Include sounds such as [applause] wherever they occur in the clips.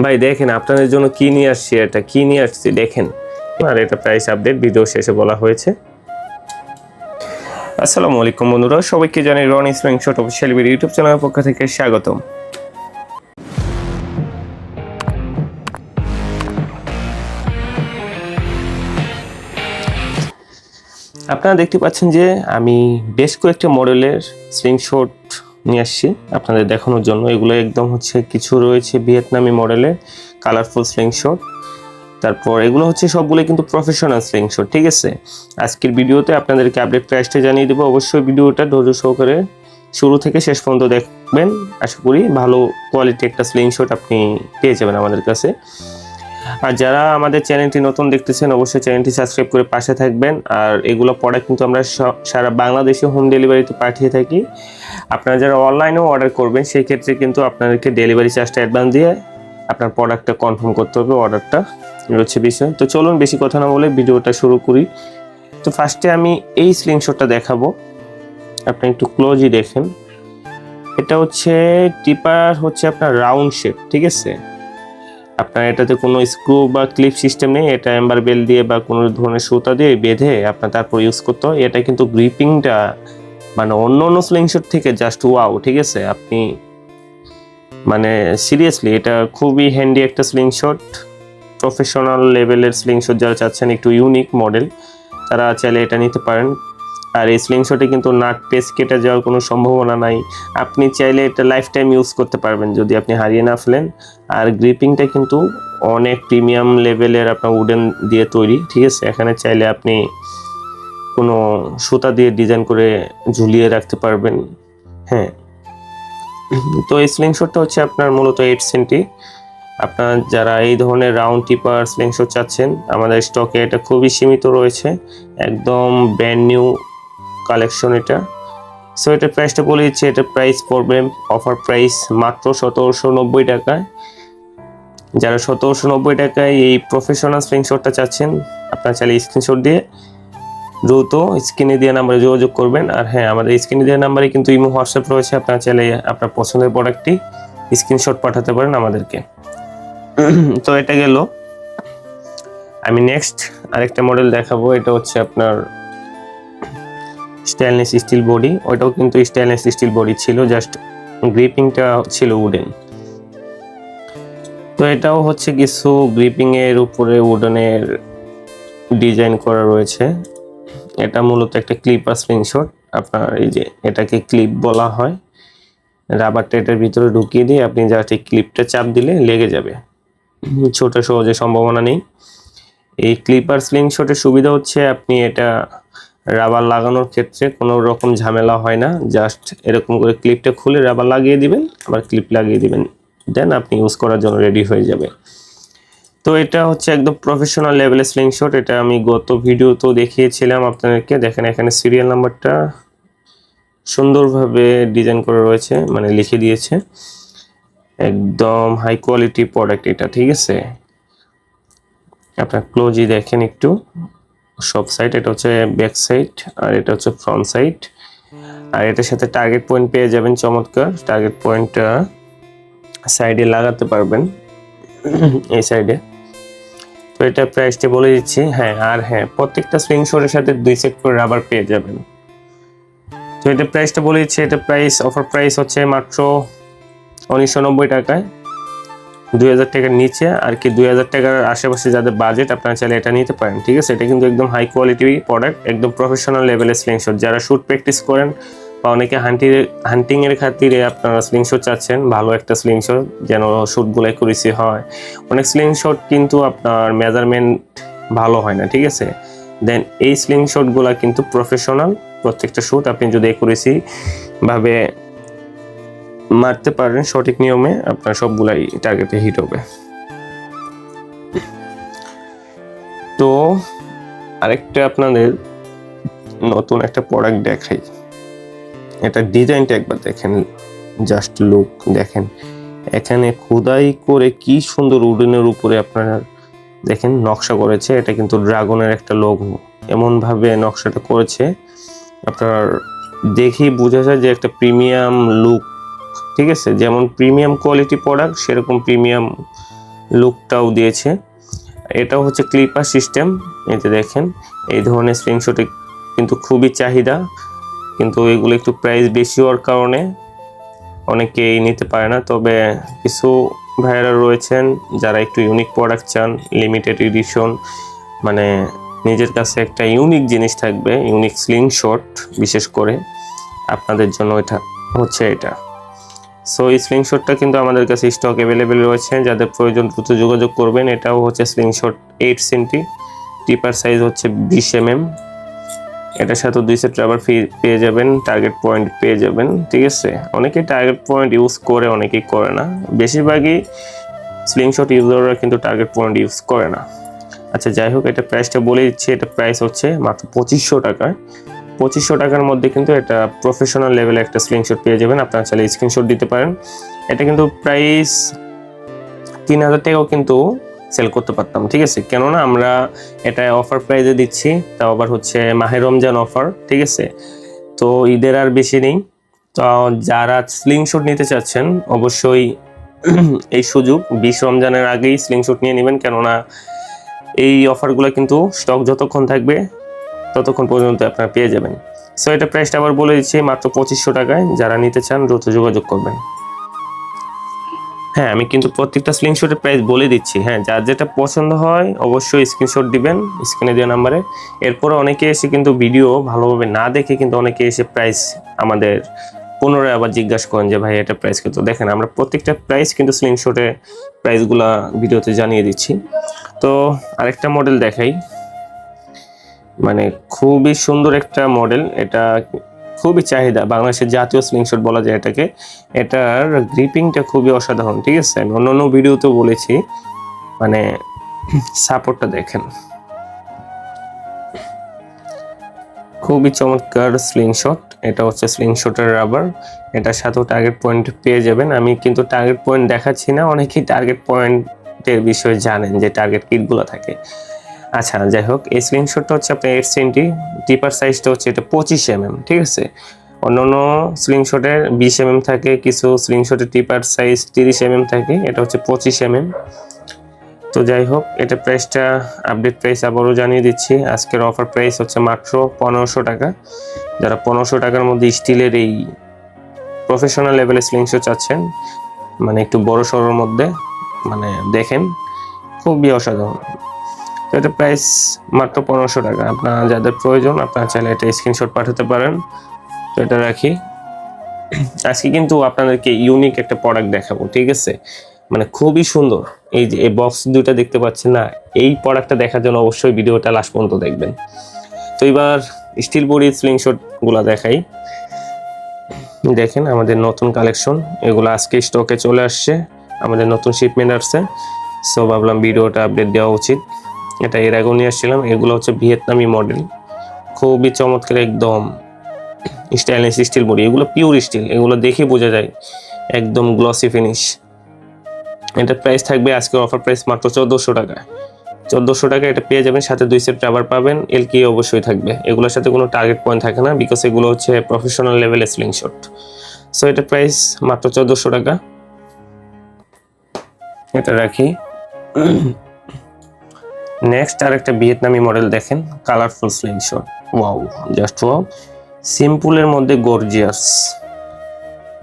ভাই, দেখেন আপনাদের জন্য কি নিয়ে আসছি এটা? কি নিয়ে আসছি? দেখেন। আর এটা প্রাইস আপডেট ভিডিও শেষে বলা হয়েছে। আসসালামু আলাইকুম বন্ধুরা, সবাইকে জানাই Ron Islam shot official YouTube চ্যানেলের পক্ষ থেকে স্বাগতম। আপনারা দেখতে পাচ্ছেন যে আমি বেশ কয়েকটা মডেলের স্লিংশট নিয়ে আসছি আপনাদের দেখানোর জন্য। এগুলো একদম হচ্ছে কিছু রয়েছে ভিয়েতনামি মডেলের কালারফুল স্লিংশট তারপর এগুলো হচ্ছে সবগুলো কিন্তু প্রফেশনাল স্লিংশট ঠিক আছে? আজকের ভিডিওতে আপনাদেরকে আপডেট প্রাইসটা জানিয়ে দেবো। অবশ্যই ভিডিওটা ধৈর্য সহকারে শুরু থেকে শেষ পর্যন্ত দেখবেন। আশা করি ভালো কোয়ালিটি একটা স্লিংশট আপনি পেয়ে যাবেন আমাদের কাছে। আর যারা আমাদের চ্যানেলটি নতুন দেখতেছেন, অবশ্যই চ্যানেলটি সাবস্ক্রাইব করে পাশে থাকবেন। আর এগুলো প্রোডাক্ট কিন্তু আমরা সারা বাংলাদেশে হোম ডেলিভারিতে পাঠিয়ে থাকি। আপনারা যারা অনলাইনেও অর্ডার করবেন সেই ক্ষেত্রে কিন্তু আপনাদেরকে ডেলিভারি চার্জটা অ্যাডভান্স দিয়ে আপনার প্রোডাক্টটা কনফার্ম করতে হবে অর্ডারটা হচ্ছে বিষয় তো চলুন বেশি কথা না বলে ভিডিওটা শুরু করি। তো ফার্স্টে আমি এই স্লিংশটটা দেখাবো। আপনি একটু ক্লোজই দেখেন। এটা হচ্ছে টিপার হচ্ছে আপনার রাউন্ড শেপ ঠিক আছে? আপনার এটাতে কোনো স্ক্রু বা ক্লিপ সিস্টেম নেই, এটা এম্বার বেল দিয়ে বা কোনো ধরনের সুতা দিয়ে বেঁধে আপনার তারপর ইউজ করতে হয়। এটা কিন্তু গ্রিপিংটা মানে অন্য অন্য স্লিংশট থেকে জাস্ট ওয়াও ঠিক আছে? আপনি মানে সিরিয়াসলি এটা খুবই হ্যান্ডি একটা স্লিংশট প্রফেশনাল লেভেলের স্লিংশট যারা চাচ্ছেন, একটু ইউনিক মডেল তারা চাইলে এটা নিতে পারেন। আর এই স্লিংশটে কিন্তু নাক পেস কেটে যাওয়ার কোনো সম্ভাবনা নাই। আপনি চাইলে এটা লাইফ টাইম ইউজ করতে পারবেন যদি আপনি হারিয়ে না ফেলেন। আর গ্রিপিংটা কিন্তু অনেক প্রিমিয়াম লেভেলের আপনার উডেন দিয়ে তৈরি, ঠিক আছে? এখানে চাইলে আপনি কোনো সুতা দিয়ে ডিজাইন করে ঝুলিয়ে রাখতে পারবেন। হ্যাঁ। তো এই স্লিংশটটা হচ্ছে আপনার মূলত এইট সেন্টি আপনার যারা এই ধরনের রাউন্ড টিপার স্লিংশট চাচ্ছেন, আমাদের স্টকে এটা খুবই সীমিত রয়েছে। একদম ব্র্যান্ড নিউ কালেকশন এটা। সো এটার প্রাইসটা বলে দিচ্ছি এটার প্রাইস পড়বে অফার প্রাইস মাত্র সতেরোশো নব্বই টাকায়। যারা সতেরোশো নব্বই টাকায় এই প্রফেশনাল স্ক্রিনশটটা চাচ্ছেন, আপনারা চাইলে স্ক্রিনশট দিয়ে দ্রুত স্ক্রিনে দেওয়া নাম্বারে যোগাযোগ করবেন। আর হ্যাঁ আমাদের স্ক্রিনে দেওয়া নাম্বারে কিন্তু ইমো, হোয়াটসঅ্যাপ রয়েছে। আপনারা চাইলে আপনার পছন্দের প্রোডাক্টটি স্ক্রিনশট পাঠাতে পারেন আমাদেরকে। তো এটা গেল। আমি নেক্সট আরেকটা মডেল দেখাবো। এটা হচ্ছে আপনার স্টেনলেস স্টিল বডি ওটাও কিন্তু স্টেনলেস স্টিল বডি ছিল জাস্ট গ্রিপিংটা ছিল উডেন তো এটাও হচ্ছে কিছু গ্রিপিং এর উপরে উডেনের ডিজাইন করা রয়েছে। এটা মূলত একটা ক্লিপার স্ক্রিনশট আপনার এই যে এটাকে ক্লিপ বলা হয় রাবারটা এটার ভিতরে ঢুকিয়ে দিয়ে আপনি জাস্ট এই ক্লিপটা চাপ দিলে লেগে যাবে। ছোট সহজে সম্ভাবনা নেই। এই ক্লিপার স্লিংশটের সুবিধা হচ্ছে আপনি এটা রাবার লাগানোর ক্ষেত্রে কোনো রকম ঝামেলা হয় না। জাস্ট এরকম করে ক্লিপটা খুলে রাবার লাগিয়ে দিবেন, আবার ক্লিপ লাগিয়ে দিবেন। দেন আপনি ইউজ করার জন্য রেডি হয়ে যাবে। তো এটা হচ্ছে একদম প্রফেশনাল লেভেলের স্লিংশট এটা আমি গত ভিডিওতেও দেখিয়েছিলাম আপনাদেরকে। দেখেন এখানে সিরিয়াল নাম্বারটা সুন্দরভাবে ডিজাইন করা রয়েছে মানে লিখে দিয়েছে। একদম হাই কোয়ালিটি প্রোডাক্ট এটা, ঠিক আছে? আপনার ক্লোজই দেখেন একটু। সব সাইড এটা হচ্ছে ব্যাক সাইড আর এটা হচ্ছে ফ্রন্ট সাইড আর এটার সাথে টার্গেট পয়েন্ট পেয়ে যাবেন, চমৎকার। টার্গেট পয়েন্টটা সাইডে লাগাতে পারবেন, এই সাইডে এটা প্রাইসটা বলে দিচ্ছি। হ্যাঁ আর হ্যাঁ প্রত্যেকটা স্ক্রিনশটের সাথে দুই সেট করে রাবার পেয়ে যাবেন। তো এটা প্রাইসটা বলে দিচ্ছি এটা প্রাইস অফার প্রাইস হচ্ছে মাত্র উনিশশো নব্বই টাকায়। দুই হাজার টাকার নিচে, আর কি দুই হাজার টাকার আশেপাশে যাদের বাজেট আপনারা চাইলে এটা নিতে পারেন, ঠিক আছে? এটা কিন্তু একদম হাই কোয়ালিটি প্রোডাক্ট একদম প্রফেশনাল লেভেলের স্লিংশট যারা শ্যুট প্র্যাকটিস করেন বা অনেকে হান্টি হান্টিং এর খাতিরে আপনারা স্লিংশট চাচ্ছেন, ভালো একটা স্লিংশট যেন শ্যুটগুলো অ্যাকুরেসি হয়। অনেক স্লিংশট কিন্তু আপনার মেজারমেন্ট ভালো হয় না, ঠিক আছে? দেন এই স্লিংশটগুলো কিন্তু প্রফেশনাল প্রত্যেকটা শ্যুট আপনি যদি অ্যাকুরেসি ভাবে মারতে পারেন, সঠিক নিয়মে আপনার সবগুলাই টার্গেটে হিট হবে। তো আরেকটা আপনাদের নতুন একটা প্রোডাক্ট দেখাই। এটা ডিজাইনটা একবার দেখেন জাস্ট লুক দেখেন। এখানে খোদাই করে কি সুন্দর উডেনের উপরে আপনার দেখেন নকশা করেছে, এটা কিন্তু ড্রাগনের একটা লোগো এমন ভাবে নকশাটা করেছে, আপনার দেখেই বোঝা যায় যে একটা প্রিমিয়াম লুক ঠিক আছে? যেমন প্রিমিয়াম কোয়ালিটি প্রোডাক্ট সেরকম প্রিমিয়াম লুকটাও দিয়েছে। এটাও হচ্ছে ক্লিপার সিস্টেম এতে দেখেন, এই ধরনের স্ক্রিনশটে কিন্তু খুবই চাহিদা। কিন্তু এগুলো একটু প্রাইস বেশি হওয়ার কারণে অনেকেই নিতে পারে না। তবে কিছু ভাইয়েরা রয়েছেন যারা একটু ইউনিক প্রোডাক্ট চান লিমিটেড এডিশন মানে নিজের কাছে একটা ইউনিক জিনিস থাকবে ইউনিক স্লিং শট বিশেষ করে আপনাদের জন্য এটা হচ্ছে এটা। সো এই স্লিং শটটা কিন্তু আমাদের কাছে স্টক অ্যাভেলেবেল রয়েছে। যাদের প্রয়োজন দ্রুত যোগাযোগ করবেন, এটাও হচ্ছে slingshot eight centi taper size হচ্ছে বিশ এম এম এটার সাথে দুই সেট রাবার ফি পেয়ে যাবেন টার্গেট পয়েন্ট পেয়ে যাবেন, ঠিক আছে? অনেকে টার্গেট পয়েন্ট ইউজ করে, অনেকেই করে না। বেশিরভাগই স্লিংশট ইউজাররা কিন্তু টার্গেট পয়েন্ট ইউজ করে না। আচ্ছা যাই হোক, এটা প্রাইসটা বলে দিচ্ছি। এটা প্রাইস হচ্ছে মাত্র পঁচিশশো টাকায় পঁচিশশো টাকার মধ্যে কিন্তু এটা প্রফেশনাল লেভেলে একটা স্লিংশট পেয়ে যাবেন। আপনারা চাইলে স্ক্রিনশট দিতে পারেন। এটা কিন্তু প্রাইস তিন হাজার টাকাও কিন্তু সেল করতে পারতাম, ঠিক আছে? কেননা আমরা এটা অফার প্রাইজে দিচ্ছি, তাও আবার হচ্ছে মাহে রমজান অফার ঠিক আছে? তো ঈদের আর বেশি নেই। তো যারা স্লিংশট নিতে চাচ্ছেন, অবশ্যই [clears throat] এই সুযোগ। বিশ রমজানের আগেই স্লিংশট নিয়ে নেবেন, কেননা এই অফারগুলো কিন্তু স্টক যতক্ষণ থাকবে, ততক্ষণ পর্যন্ত আপনারা পেয়ে যাবেন। সো এটা প্রাইসটা আবার বলে দিচ্ছি, মাত্র পঁচিশশো টাকায় যারা নিতে চান, দ্রুত যোগাযোগ করবেন। হ্যাঁ আমি কিন্তু প্রত্যেকটা স্ক্রিনশটের প্রাইস বলে দিচ্ছি। হ্যাঁ যার যেটা পছন্দ হয় অবশ্যই স্ক্রিনশট দিবেন স্ক্রিনে দেওয়া নাম্বারে এরপরে অনেকে এসে কিন্তু ভিডিও ভালোভাবে না দেখে কিন্তু অনেকে এসে প্রাইস আমাদের পুনরায় আবার জিজ্ঞাসা করেন যে, ভাই, এটা প্রাইস কত? দেখেন, আমরা প্রত্যেকটা প্রাইস কিন্তু স্ক্রিনশটে প্রাইসগুলা ভিডিওতে জানিয়ে দিচ্ছি। তো আরেকটা মডেল দেখাই। মানে খুবই সুন্দর একটা মডেল এটা খুবই চাহিদা। বাংলাদেশের জাতীয় স্লিংশট বলা যায় এটাকে। এটার গ্রিপিংটা খুবই অসাধারণ, ঠিক আছে? আমি অন্য অন্য ভিডিওতেও বলেছি। মানে সাপোর্টটা দেখেন। খুবই চমৎকার স্লিংশট এটা হচ্ছে স্লিংশটের রাবার এটার সাথেও টার্গেট পয়েন্ট পেয়ে যাবেন। আমি কিন্তু টার্গেট পয়েন্ট দেখাচ্ছি না। অনেকেই টার্গেট পয়েন্টের বিষয়ে জানেন যে টার্গেট কিটগুলো থাকে। আচ্ছা যাই হোক, এই স্ক্রিনশটটা হচ্ছে আপনার এইট সেন্টি টিপার সাইজটা হচ্ছে এটা পঁচিশ এম এম ঠিক আছে? অন্য অন্যান্য স্লিংশটের বিশ এম এম থাকে, কিছু স্লিংশটের টিপার সাইজ তিরিশ এম এম থাকে, এটা হচ্ছে পঁচিশ এম এম তো যাই হোক, এটা প্রাইসটা আপডেট প্রাইস আবারও জানিয়ে দিচ্ছি। আজকের অফার প্রাইস হচ্ছে মাত্র পনেরোশো টাকা। যারা পনেরোশো টাকার মধ্যে স্টিলের এই প্রফেশনাল লেভেলের স্লিংশট চাচ্ছেন মানে একটু বড় সড়োর মধ্যে মানে দেখেন, খুবই অসাধারণ। তো এটা প্রাইস মাত্র পনেরোশো টাকা। আপনার যাদের প্রয়োজন, আপনারা চাইলে এটা স্ক্রিনশট পাঠাতে পারেন। তো এটা রাখি। আজকে কিন্তু আপনাদেরকে ইউনিক একটা প্রোডাক্ট দেখাবো, ঠিক আছে? মানে খুবই সুন্দর। এই যে, এই বক্স দুইটা দেখতে পাচ্ছেন না, এই প্রোডাক্টটা দেখার জন্য অবশ্যই ভিডিওটা লাস্ট পর্যন্ত দেখবেন। তো এবার স্টিল বডি স্লিংশটগুলা দেখাই। দেখেন আমাদের নতুন কালেকশন এগুলো আজকে স্টকে চলে আসছে। আমাদের নতুন শিপমেন্ট আসছে। সো ভাবলাম ভিডিওটা আপডেট দেওয়া উচিত। এটা এর আগেও নিয়ে আসছিলাম। এগুলো হচ্ছে ভিয়েতনামি মডেল খুবই চমৎকার একদম স্টাইলিশ স্টিল বডি এগুলো পিওর স্টিল এগুলো দেখে বোঝা যায় একদম গ্লসি ফিনিশ এটার প্রাইস থাকবে আজকের অফার প্রাইস মাত্র চোদ্দোশো টাকা। চোদ্দোশো টাকা এটা পেয়ে যাবেন, সাথে দুই সেট রাবার পাবেন এল কি অবশ্যই থাকবে। এগুলোর সাথে কোনো টার্গেট পয়েন্ট থাকে না বিকজ এগুলো হচ্ছে প্রফেশনাল লেভেলের স্লিং শট সো এটার প্রাইস মাত্র চোদ্দোশো টাকা। এটা রাখি। নেক্সট আর একটা ভিয়েতনামি মডেল দেখেন colourful slingshot wow just wow সিম্পলের মধ্যে গর্জিয়াস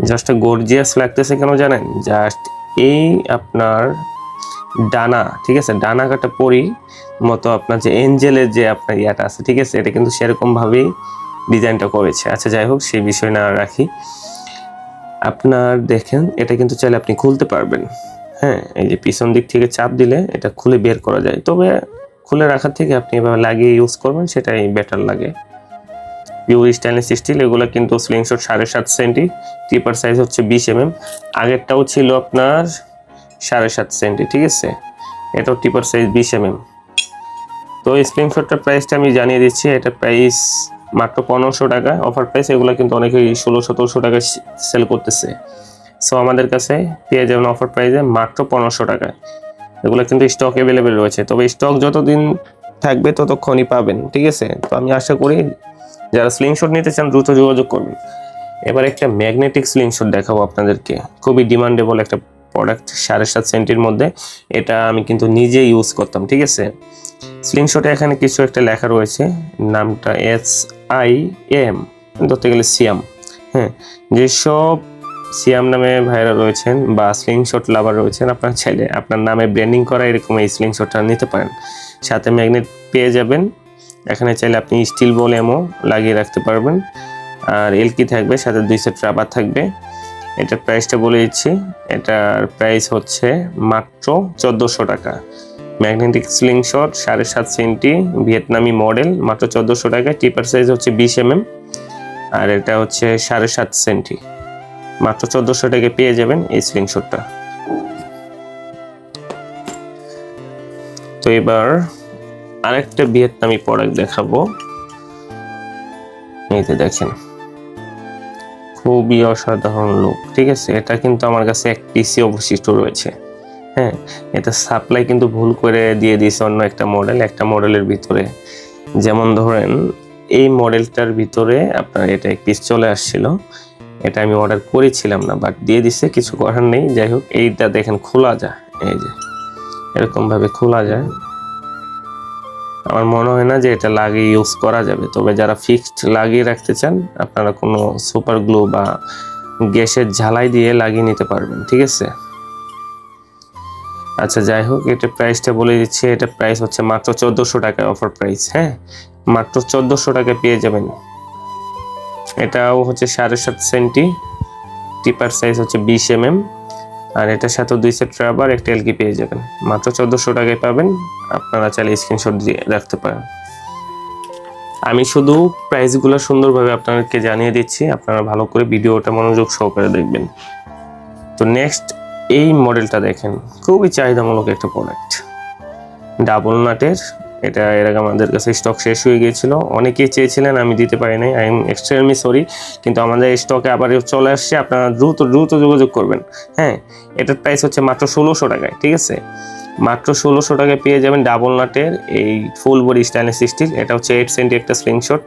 জাস্ট গর্জিয়াস লাগতেছে কেন জানেন? জাস্ট এই আপনার ডানা, ঠিক আছে? ডানা কাটা পরি মতো আপনার যে এঞ্জেলের যে আপনার ইয়াটা আছে, ঠিক আছে? এটা কিন্তু সেরকমভাবেই ডিজাইনটা করেছে। আচ্ছা যাই হোক, সেই বিষয় না রাখি। আপনার দেখেন, এটা কিন্তু চাইলে আপনি খুলতে পারবেন। হ্যাঁ এই যে পিছন দিক থেকে চাপ দিলে এটা খুলে বের করা যায়। তবে খুলে রাখার থেকে আপনি এভাবে লাগিয়ে ইউজ করবেন, সেটাই বেটার লাগে। পিওর স্টেনলেস স্টিল এগুলো কিন্তু স্লিংশট সাড়ে সাত সেন্টি টিপার সাইজ হচ্ছে বিশ এম এম আগেরটাও ছিল আপনার সাড়ে সাত সেন্টি ঠিক আছে? এটাও টিপার সাইজ বিশ এম এম তো এই স্লিংশটটার প্রাইসটা আমি জানিয়ে দিচ্ছি, এটা প্রাইস মাত্র পনেরোশো টাকা। অফার প্রাইস এগুলো কিন্তু অনেকেই ষোলো, সতেরোশো টাকা সেল করতেছে। সো আমাদের কাছে পেয়ে যাবেন অফার প্রাইসে মাত্র পনেরোশো টাকায়। এগুলো কিন্তু স্টক অ্যাভেলেবেল রয়েছে। তবে স্টক যতদিন থাকবে ততক্ষণই পাবেন, ঠিক আছে? তো আমি আশা করি যারা স্লিংশট নিতে চান দ্রুত যোগাযোগ করবেন। এবার একটা ম্যাগনেটিক স্লিংশট দেখাবো আপনাদেরকে। খুবই ডিমান্ডেবল একটা প্রোডাক্ট সাড়ে সাত সেন্টির মধ্যে। এটা আমি কিন্তু নিজে ইউজ করতাম, ঠিক আছে? স্লিংশটে এখানে কিছু একটা লেখা রয়েছে, নামটা এস আই এম ধরতে গেলে সিয়াম। হ্যাঁ যেসব সিয়াম নামে ভাইরা রয়েছেন বা স্লিংশট লাভার রয়েছেন, আপনার চাইলে আপনার নামে ব্র্যান্ডিং করা এরকম এই স্লিংশটটা নিতে পারেন। সাথে ম্যাগনেট পেয়ে যাবেন, এখানে চাইলে আপনি স্টিল বল এমও লাগিয়ে রাখতে পারবেন। আর এলকি থাকবে, সাথে দুই সেট রাবার থাকবে। এটার প্রাইসটা বলে দিচ্ছি, এটার প্রাইস হচ্ছে মাত্র চোদ্দোশো টাকা। ম্যাগনেটিক স্লিংশট সাড়ে সাত সেন্টি, ভিয়েতনামি মডেল মাত্র চোদ্দোশো টাকা। টিপার সাইজ হচ্ছে বিশ এমএম, আর এটা হচ্ছে সাড়ে সাত সেন্টি। মাত্র চোদ্দোশো টাকা পেয়ে যাবেন এই স্লিংশটটা তো এবার আরেকটা ভিয়েতনামি প্রোডাক্ট দেখাবো। এই যে দেখেন, খুবই অসাধারণ লোক ঠিক আছে? এটা কিন্তু আমার কাছে এক পিসি অবশিষ্ট রয়েছে। হ্যাঁ এটা সাপ্লাই কিন্তু ভুল করে দিয়ে দিয়েছে অন্য একটা মডেল একটা মডেলের ভিতরে। যেমন ধরেন, এই মডেলটার ভিতরে আপনার এটা এক পিস চলে আসছিল। এটা আমি অর্ডার করেছিলাম না বাট দিয়ে দিছে, কিছু করার নেই। যাই হোক, এইটা দেখেন খোলা যায়, এই যে। এরকম ভাবে খোলা যায়। আমার মনে হয় না যে এটা লাগিয়ে ইউজ করা যাবে। তবে যারা ফিক্সড লাগিয়ে রাখতে চান, আপনারা কোনো সুপার গ্লু বা গ্যাসের ঝালাই দিয়ে লাগিয়ে নিতে পারবেন, ঠিক আছে? আচ্ছা যাই হোক, এটা প্রাইসটা বলে দিচ্ছি। এটা প্রাইস হচ্ছে মাত্র চোদ্দোশো টাকা অফার প্রাইস হ্যাঁ? মাত্র চোদ্দোশো টাকা পেয়ে যাবেন। এটাও হচ্ছে সাড়ে সাত সেন্টি, টিপার সাইজ হচ্ছে বিশ এম এম আর এটার সাথে দুই সেট রাবার একটা এলকি পেয়ে যাবেন। মাত্র চোদ্দোশো টাকায় পাবেন, আপনারা চাইলে স্ক্রিনশট দিয়ে রাখতে পারেন। আমি শুধু প্রাইসগুলো সুন্দরভাবে আপনাদেরকে জানিয়ে দিচ্ছি, আপনারা ভালো করে ভিডিওটা মনোযোগ সহকারে দেখবেন। তো নেক্সট এই মডেলটা দেখেন, খুবই চাহিদামূলক একটা প্রোডাক্ট ডাবল নাটের এটা এর আগে আমাদের কাছে স্টক শেষ হয়ে গিয়েছিল। অনেকেই চেয়েছিলেন, আমি দিতে পারি নাই আই এম এক্সট্রিমলি সরি কিন্তু আমাদের স্টকে আবার চলে আসছে। আপনারা দ্রুত দ্রুত যোগাযোগ করবেন। হ্যাঁ এটার প্রাইস হচ্ছে মাত্র ষোলোশো টাকায়, ঠিক আছে? মাত্র ষোলোশো টাকায় পেয়ে যাবেন ডাবল নাটের এই ফুল বডি স্টাইনলেস স্টিল এটা হচ্ছে এইট সেন্টি একটা স্লিংশট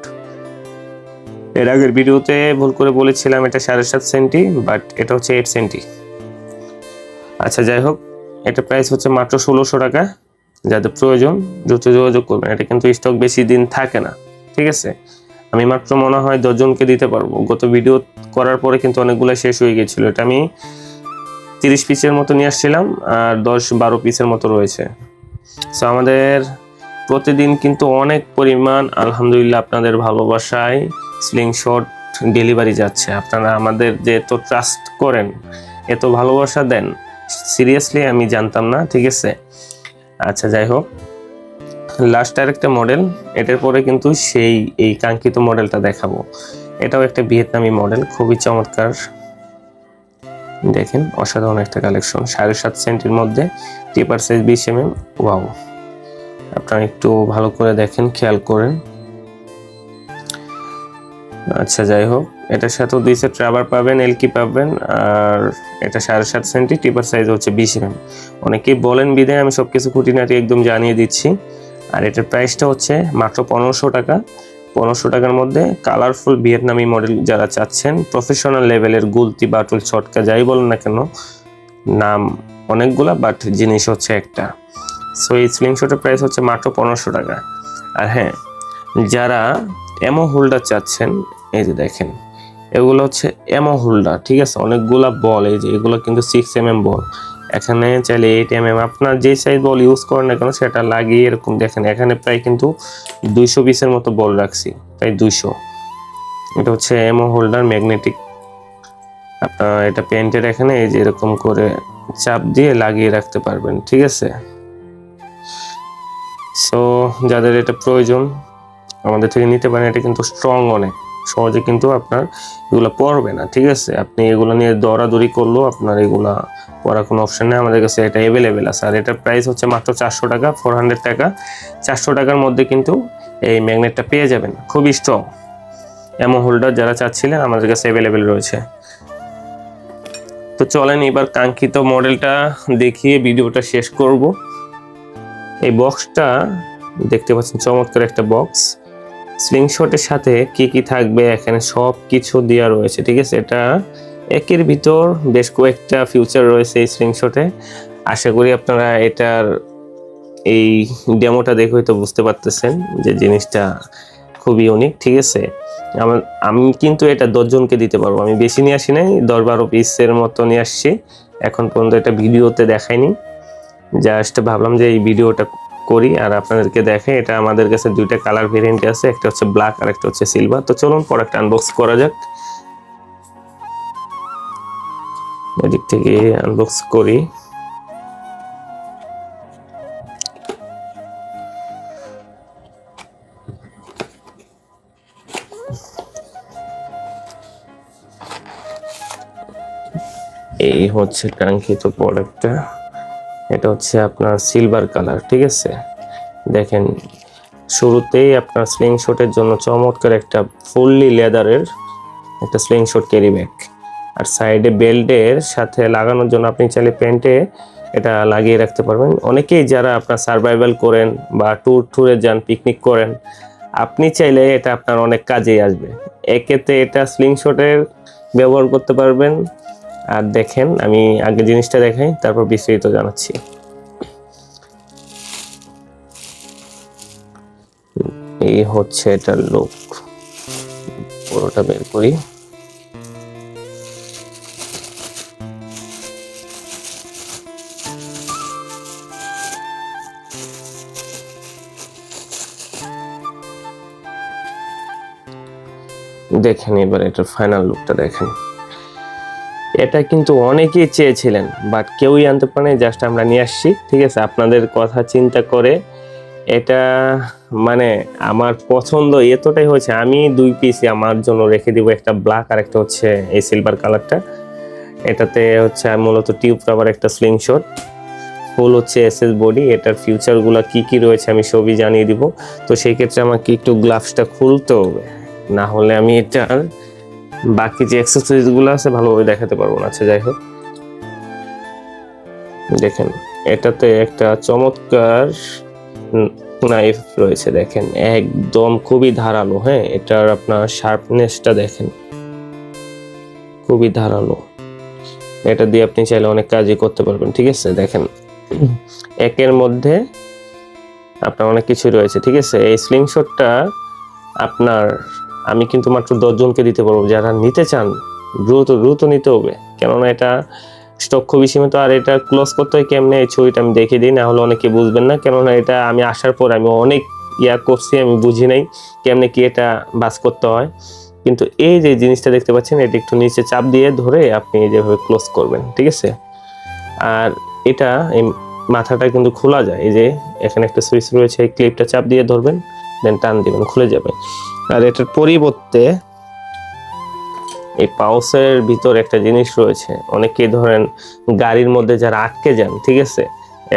এর আগের ভিডিওতে ভুল করে বলেছিলাম এটা সাড়ে সাত সেন্টি বাট এটা হচ্ছে এইট সেন্টি আচ্ছা যাই হোক এটা প্রাইস হচ্ছে মাত্র ষোলোশো টাকা। যাদের প্রয়োজন দ্রুত যোগাযোগ করবেন। এটা কিন্তু স্টক বেশি দিন থাকে না, ঠিক আছে? আমি মাত্র মনে হয় দশজনকে দিতে পারব। গত ভিডিও করার পরে কিন্তু অনেকগুলো শেষ হয়ে গেছিল এটা আমি তিরিশ পিসের মতো নিয়ে আসছিলাম আর দশ বারো পিসের মতো রয়েছে। সো আমাদের প্রতিদিন কিন্তু অনেক পরিমাণ, আলহামদুলিল্লাহ, আপনাদের ভালোবাসায় স্লিংশট ডেলিভারি যাচ্ছে। আপনারা আমাদের যে এত ট্রাস্ট করেন, এত ভালোবাসা দেন সিরিয়াসলি আমি জানতাম না, ঠিক আছে? আচ্ছা যাই হোক। লাস্ট আর একটা মডেল এটার পরে কিন্তু সেই, এই কাঙ্ক্ষিত মডেলটা দেখাবো। এটাও একটা ভিয়েতনামি মডেল খুবই চমৎকার। দেখেন, অসাধারণ একটা কালেকশন সাড়ে সাত সেন্টির মধ্যে টিপার সাইজ বিশ এম এম ওয়াও আপনারা একটু ভালো করে দেখেন, খেয়াল করেন। আচ্ছা যাই হোক। এটার সাথেও দুই সেট রাবার পাবেন এলকি পাবেন, আর এটা সাড়ে সাত সেন্টি টিপার সাইজ হচ্ছে বিশ এম অনেকেই বলেন বিদে আমি সব কিছু খুঁটিনাটি একদম জানিয়ে দিচ্ছি। আর এটার প্রাইসটা হচ্ছে মাত্র পনেরোশো টাকা। পনেরোশো টাকার মধ্যে কালারফুল ভিয়েতনামি মডেল যারা চাচ্ছেন প্রফেশনাল লেভেলের গুলতি, বাটুল, ছটকা, যাই বলেন না কেন, নাম অনেকগুলা বাট জিনিস হচ্ছে একটা। সো এই স্লিংশটের প্রাইস হচ্ছে মাত্র পনেরোশো টাকা। আর হ্যাঁ যারা এমো হোল্ডার চাচ্ছেন, এই যে দেখেন এগুলো হচ্ছে এমো হোল্ডার ঠিক আছে? অনেকগুলা বল, এই যে এগুলো কিন্তু সিক্স এম এম বল। এখানে চাইলে এইট এম এম আপনার যে সাইজ বল ইউজ করেন না কেন, সেটা লাগিয়ে এরকম দেখেন, এখানে প্রায় কিন্তু দুইশো পিসের মতো বল রাখছি, প্রায় দুইশো। এটা হচ্ছে এমো হোল্ডার ম্যাগনেটিক আপনার এটা পেন্টের এখানে, এই যে এরকম করে চাপ দিয়ে লাগিয়ে রাখতে পারবেন, ঠিক আছে? সো যাদের এটা প্রয়োজন, আমাদের থেকে নিতে পারেন, এটা কিন্তু স্ট্রং অনেক। সহজে কিন্তু আপনার এগুলো পড়বে না, ঠিক আছে? আপনি এগুলো নিয়ে দৌড়াদৌড়ি করলেও আপনার এগুলা পড়ার কোনো অপশন নেই। আমাদের কাছে এটা অ্যাভেলেবেল আছে। আর এটার প্রাইস হচ্ছে মাত্র চারশো টাকা ফোর হান্ড্রেড টাকা। চারশো টাকার মধ্যে কিন্তু এই ম্যাগনেটটা পেয়ে যাবেন। খুবই স্ট্রং এমন হোল্ডার যারা চাচ্ছিলেন, আমাদের কাছে অ্যাভেলেবেল রয়েছে। তো চলেন এবার কাঙ্ক্ষিত মডেলটা দেখিয়ে ভিডিওটা শেষ করব। এই বক্সটা দেখতে পাচ্ছেন, চমৎকার একটা বক্স স্লিংশটের সাথে কি কি থাকবে, এখানে সব কিছু দেওয়া রয়েছে, ঠিক আছে? এটা একের ভিতর বেশ কয়েকটা ফিউচার রয়েছে এই স্লিংশটে আশা করি আপনারা এটার এই ডেমোটা দেখে হয়তো বুঝতে পারতেছেন যে জিনিসটা খুবই ইউনিক ঠিক আছে? আমার, আমি কিন্তু এটা দশজনকে দিতে পারব। আমি বেশি নিয়ে আসি নাই দশ বারো পিসের মতো নিয়ে আসছি। এখন পর্যন্ত এটা ভিডিওতে দেখাইনি। জাস্ট ভাবলাম যে এই ভিডিওটা করি আর আপনাদেরকে দেখে এটা আমাদের কাছে দুইটা কালার ভেরিয়েন্ট আছে, একটা হচ্ছে ব্ল্যাক আর একটা হচ্ছে সিলভার তো চলুন প্রোডাক্ট আনবক্স করা যাক। এদিক থেকে আনবক্স করি। এই হচ্ছে কাঙ্ক্ষিত প্রোডাক্টটা এটা হচ্ছে আপনার সিলভার কালার ঠিক আছে? দেখেন, শুরুতেই আপনার স্লিং শটের জন্য চমৎকার একটা ফুললি লেদারের একটা স্লিং শট ক্যারি ব্যাগ আর সাইডে বেল্টের সাথে লাগানোর জন্য আপনি চাইলে প্যান্টে এটা লাগিয়ে রাখতে পারবেন। অনেকেই যারা আপনার সার্ভাইভাল করেন বা ট্যুর ট্যুরে যান পিকনিক করেন, আপনি চাইলে এটা আপনার অনেক কাজেই আসবে। একেতে এটা স্লিং শটের ব্যবহার করতে পারবেন। আর দেখেন, আমি আগে জিনিসটা দেখাই, তারপর বিস্তারিত জানাচ্ছি। এই হচ্ছে এটার লুক পুরোটা বের করি। দেখেন এবার এটার ফাইনাল লুকটা দেখেন। এটা কিন্তু অনেকেই চেয়েছিলেন বাট কেউই আনতে পারেনি জাস্ট আমরা নিয়ে আসছি, ঠিক আছে? আপনাদের কথা চিন্তা করে এটা মানে আমার পছন্দ এতটাই হয়েছে, আমি দুই পিস আমার জন্য রেখে দিব, একটা ব্ল্যাক আর একটা হচ্ছে এই সিলভার কালারটা এটাতে হচ্ছে মূলত টিউব রাবার একটা স্লিং শট ফুল হচ্ছে এসএস বডি এটার ফিউচারগুলো কি কি রয়েছে আমি সবই জানিয়ে দিব। তো সেই ক্ষেত্রে আমাকে একটু গ্লাভসটা খুলতে হবে, না হলে আমি এটার বাকি যে অ্যাক্সেসরিজগুলো আছে, ভালোভাবে দেখাতে পারব না। আচ্ছা যাই হোক। দেখেন, এটাতে একটা চমৎকার নাইফ রয়েছে, দেখেন। একদম খুবই ধারালো হ্যাঁ? এটার আপনার শার্পনেসটা দেখেন। খুবই ধারালো। এটা দিয়ে আপনি চাইলে অনেক কাজই করতে পারবেন, ঠিক আছে? দেখেন, একের মধ্যে আপনার অনেক কিছু রয়েছে, ঠিক আছে? এই স্লিং শটটা আপনার আমি কিন্তু মাত্র দশজনকে দিতে পারব। যারা নিতে চান, দ্রুত দ্রুত নিতে হবে। কেননা এটা স্টক খুবই সীমিত, আর এটা ক্লোজ করতে হয় কেমনে? এই ছবিটা আমি দেখে দিই, না হলে অনেকে বুঝবেন না। কেননা এটা আমি আসার পর আমি অনেক ইয়া করছি, আমি বুঝি নাই কেমনে কি এটা বাস করতে হয়। কিন্তু এই যে জিনিসটা দেখতে পাচ্ছেন, এটা একটু নিচে চাপ দিয়ে ধরে আপনি যেভাবে ক্লোজ করবেন, ঠিক আছে? আর এটা এই মাথাটা কিন্তু খোলা যায়। এই যে এখানে একটা সুইচ রয়েছে, এই ক্লিপটা চাপ দিয়ে ধরবেন। দেন টান দিবেন, খুলে যাবে। আর এটার পরিবর্তে এই পাউসের ভিতর একটা জিনিস রয়েছে। অনেকেই ধরেন গাড়ির মধ্যে যারা আটকে যান, ঠিক আছে?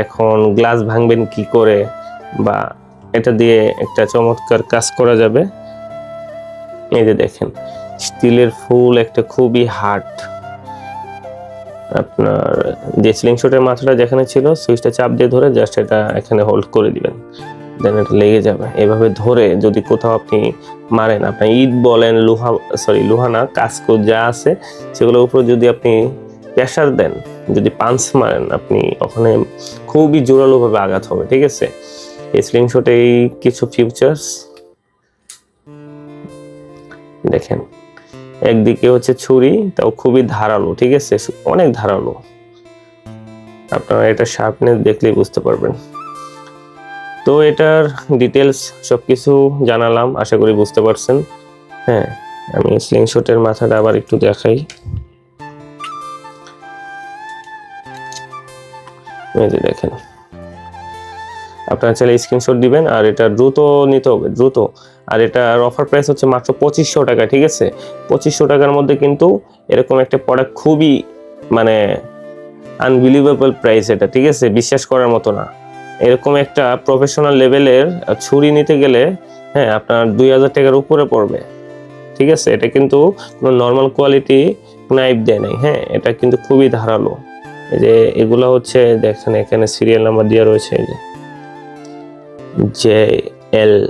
এখন গ্লাস ভাঙবেন কি করে? বা এটা দিয়ে একটা চমৎকার কাজ করা যাবে। এই যে দেখেন, স্টিলের ফুল একটা খুবই হার্ড আপনার যে স্লিং শটের মাথাটা যেখানে ছিল সুইচটা চাপ দিয়ে ধরে জাস্ট এটা এখানে হোল্ড করে দিবেন। দেন এটা লেগে যাবে। এভাবে ধরে যদি কোথাও আপনি মারেন, আপনার ইট বলেন, লোহা সরি লোহা না, কাস্কো যা আছে, সেগুলোর উপর যদি আপনি প্রেশার দেন, যদি পাঞ্চ মারেন, আপনি ওখানে খুবই জোরালোভাবে আঘাত হবে, ঠিক আছে? এই স্লিং এই কিছু ফিউচার্স দেখেন, একদিকে হচ্ছে ছুরি, তাও খুবই ধারালো, ঠিক আছে? অনেক ধারালো। আপনারা এটা শার্পনেস দেখলেই বুঝতে পারবেন। তো এটার ডিটেলস সব কিছু জানালাম, আশা করি বুঝতে পারছেন। হ্যাঁ আমি স্লিংশটের মাথাটা আবার একটু দেখাই। যে দেখেন। আপনারা চাইলে স্ক্রিনশট দিবেন, আর এটা দ্রুত নিতে হবে, দ্রুত। আর এটার অফার প্রাইস হচ্ছে মাত্র পঁচিশশো টাকা, ঠিক আছে? পঁচিশশো টাকার মধ্যে কিন্তু এরকম একটা প্রোডাক্ট খুবই মানে আনবিলিভেবল প্রাইস এটা, ঠিক আছে? বিশ্বাস করার মতো না। এরকম একটা প্রফেশনাল লেভেলের ছুরি নিতে গেলে হ্যাঁ আপনার দুই হাজার টাকার উপরে পড়বে। ঠিক আছে? এটা কিন্তু কোনো নর্মাল কোয়ালিটি নাইফ দেয় নাই হ্যাঁ? এটা কিন্তু খুবই ধারালো। যে এগুলো হচ্ছে, দেখেন, এখানে সিরিয়াল নাম্বার দেওয়া রয়েছে যে জে এল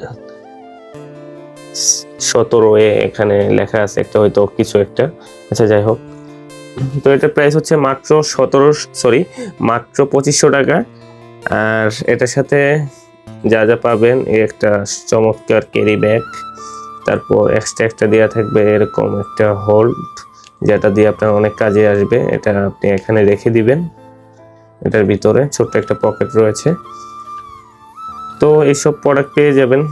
সতেরো এ এখানে লেখা আছে একটা, হয়তো কিছু একটা। আচ্ছা যাই হোক। তো এটার প্রাইস হচ্ছে মাত্র সতেরো সরি মাত্র পঁচিশশো টাকা। আর এটার সাথে যা যা পাবেন একটা চমৎকার ক্যারি ব্যাগ তারপর এক্সট্রা একটা দেওয়া থাকবে এরকম একটা হোল্ড যেটা দিয়ে আপনার অনেক কাজে আসবে। এটা আপনি এখানে রেখে দিবেন। এটার ভিতরে ছোট্ট একটা পকেট রয়েছে। তো এইসব প্রোডাক্ট পেয়ে যাবেন।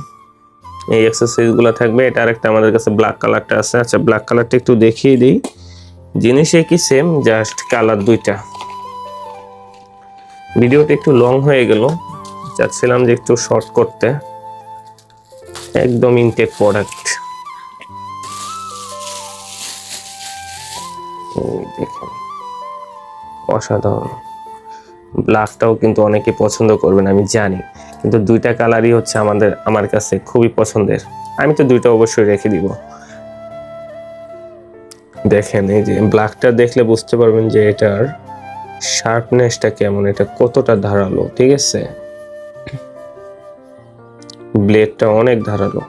এই এক্সারসাইজগুলো থাকবে। এটা আরেকটা আমাদের কাছে ব্ল্যাক কালারটা আছে। আচ্ছা ব্ল্যাক কালারটা একটু দেখিয়ে দিই। জিনিস একই সেম জাস্ট কালার দুইটা। ভিডিওটা একটু লং হয়ে গেল। চাচ্ছিলাম যে একটু শর্ট করতে। একদম ইনটেক প্রোডাক্ট অসাধারণ। ব্ল্যাকটাও কিন্তু অনেকে পছন্দ করবেন, আমি জানি। কিন্তু দুইটা কালারই হচ্ছে আমাদের, আমার কাছে খুবই পছন্দের। আমি তো দুইটা অবশ্যই রেখে দিব। দেখেন, এই যে ব্ল্যাকটা দেখলে বুঝতে পারবেন যে এটার শার্পনেসটা কেমন? এটা কতটা ধারালো, ঠিক আছে? ব্লেডটা অনেক ধারালো।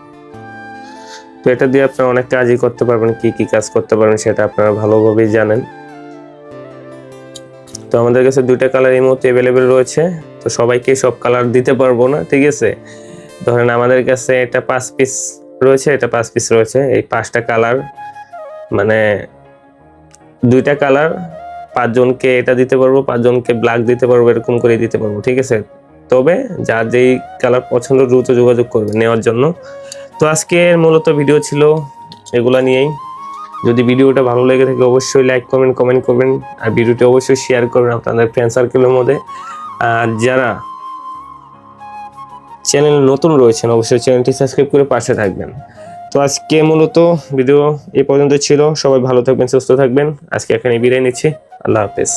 তো এটা দিয়ে আপনারা অনেক কাজই করতে পারবেন, কি কি কাজ করতে পারবেন সেটা আপনারা ভালোভাবেই জানেন। তো আমাদের কাছে দুইটা কালার এই মুহূর্তে অ্যাভেলেবেল রয়েছে। তো সবাইকে সব কালার দিতে পারব না, ঠিক আছে? ধরেন আমাদের কাছে এটা পাঁচ পিস রয়েছে, এটা পাঁচ পিস রয়েছে। এই পাঁচটা কালার মানে দুইটা কালার পাঁচজনকে এটা দিতে পারব, পাঁচজনকে ব্ল্যাক দিতে পারব, এরকম করে দিতে পারব, ঠিক আছে? তবে যার যেই কালার পছন্দ দ্রুত যোগাযোগ করবে নেওয়ার জন্য। তো আজকের মূলত ভিডিও ছিল এগুলা নিয়েই। যদি ভিডিওটা ভালো লেগে থাকে, অবশ্যই লাইক করবেন কমেন্ট করবেন। আর ভিডিওটি অবশ্যই শেয়ার করবেন আপনাদের ফ্রেন্ড সার্কেলের মধ্যে। আর যারা চ্যানেল নতুন রয়েছেন, অবশ্যই চ্যানেলটি সাবস্ক্রাইব করে পাশে থাকবেন। তো আজকে মূলত ভিডিও এই পর্যন্ত ছিল। সবাই ভালো থাকবেন, সুস্থ থাকবেন। আজকে এখানে বিদায় নিচ্ছি। আল্লাহ হাফেজ।